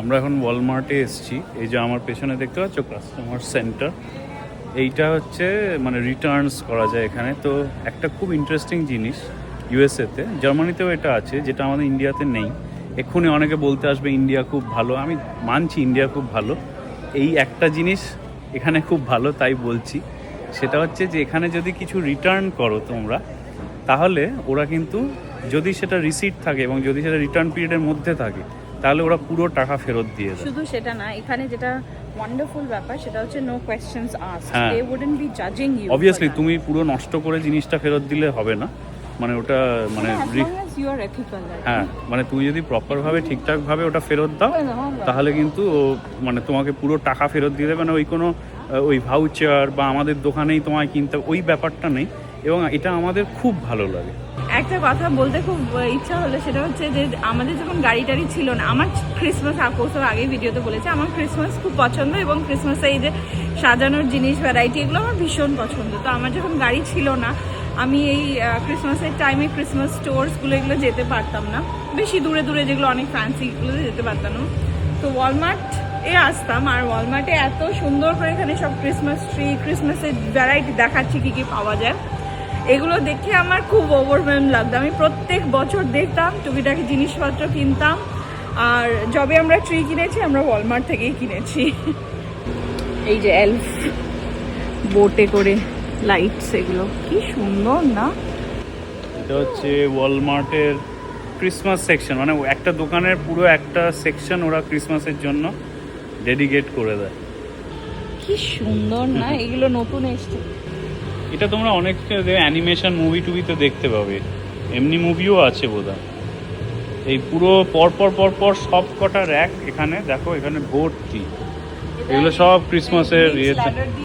আমরা এখন ওয়ালমার্টে এসেছি। এই যে আমার পেছনে দেখতে পাচ্ছ কাস্টমার সেন্টার এইটা হচ্ছে মানে রিটার্নস করা যায় এখানে। তো একটা খুব ইন্টারেস্টিং জিনিস ইউএসএতে জার্মানিতেও এটা আছে, যেটা আমাদের ইন্ডিয়াতে নেই। এক্ষুনি অনেকে বলতে আসবে ইন্ডিয়া খুব ভালো। আমি মানছি ইন্ডিয়া খুব ভালো। এই একটা জিনিস এখানে খুব ভালো, তাই বলছি। সেটা হচ্ছে যে এখানে যদি কিছু রিটার্ন করো তোমরা, তাহলে ওরা কিন্তু যদি সেটা রিসিট থাকে এবং যদি সেটা রিটার্ন পিরিয়ডের মধ্যে থাকে তাহলে ওরা পুরো টাকা ফেরত দিয়ে দেয়। শুধু সেটা না এখানে যেটা ওয়ান্ডারফুল ব্যাপার সেটা হচ্ছে নো কোয়েশ্চেন্স আস্ক হ্যাঁ। দে উডন্ট বি জাজিং ইউ অবভিয়াসলি তুমি পুরো নষ্ট করে জিনিসটা ফেরত দিলে হবে না। মানে ওটা মানে হ্যাঁ মানে তুমি যদি প্রপারভাবে ঠিকঠাকভাবে ওটা ফেরত দাও তাহলে কিন্তু ও মানে তোমাকে পুরো টাকা ফেরত দিয়ে দেবে। না ওই কোনো ওই ভাউচার বা আমাদের দোকানেই তোমায় কিনতে ওই ব্যাপারটা নেই। এবং এটা আমাদের খুব ভালো লাগে। একটা কথা বলতে খুব ইচ্ছা হলো সেটা হচ্ছে যে আমাদের যখন গাড়ি টাড়ি ছিল না, আমার ক্রিসমাস আকৌসব আগেই ভিডিওতে বলেছে, আমার ক্রিসমাস খুব পছন্দ এবং ক্রিসমাসে এই যে সাজানোর জিনিস ভ্যারাইটি এগুলো আমার ভীষণ পছন্দ। তো আমার যখন গাড়ি ছিল না, আমি এই ক্রিসমাসের টাইমে ক্রিসমাস স্টোর্সগুলো এগুলো যেতে পারতাম না। বেশি দূরে দূরে যেগুলো অনেক ফ্যান্সি এগুলোতে যেতে পারতাম না। তো ওয়ালমার্ট এ আসতাম, আর ওয়ালমার্টে এত সুন্দর করে এখানে সব ক্রিসমাস ট্রি ক্রিসমাসের ভ্যারাইটি দেখাচ্ছি কী কী পাওয়া যায়। এগুলো দেখে আমার খুব ওভারওয়েম লাগতো আমি প্রত্যেক বছর দেখতাম টুকিটাকি জিনিসপত্র কিনতাম। আর যবে আমরা ট্রি কিনেছি আমরা ওয়ালমার্ট থেকেই কিনেছি। এই যে এলফ বোটে করে লাইটস এগুলো কি সুন্দর না? এটা হচ্ছে ওয়ালমার্টের ক্রিসমাস সেকশন মানে একটা দোকানের পুরো একটা সেকশন ওরা ক্রিসমাসের জন্য ডেডিকেট করে দেয়। কি সুন্দর না এগুলো নতুন এসছে। এটা তোমরা অনেক অ্যানিমেশন মুভি টুবিতে দেখতে পাবে। এমনি মুভিও আছে বোধহয়। এই পুরো পরপর পরপর সব কটা র্যাক এখানে দেখো এখানে ভর্তি। এগুলো সব ক্রিসমাসের ইয়েতে।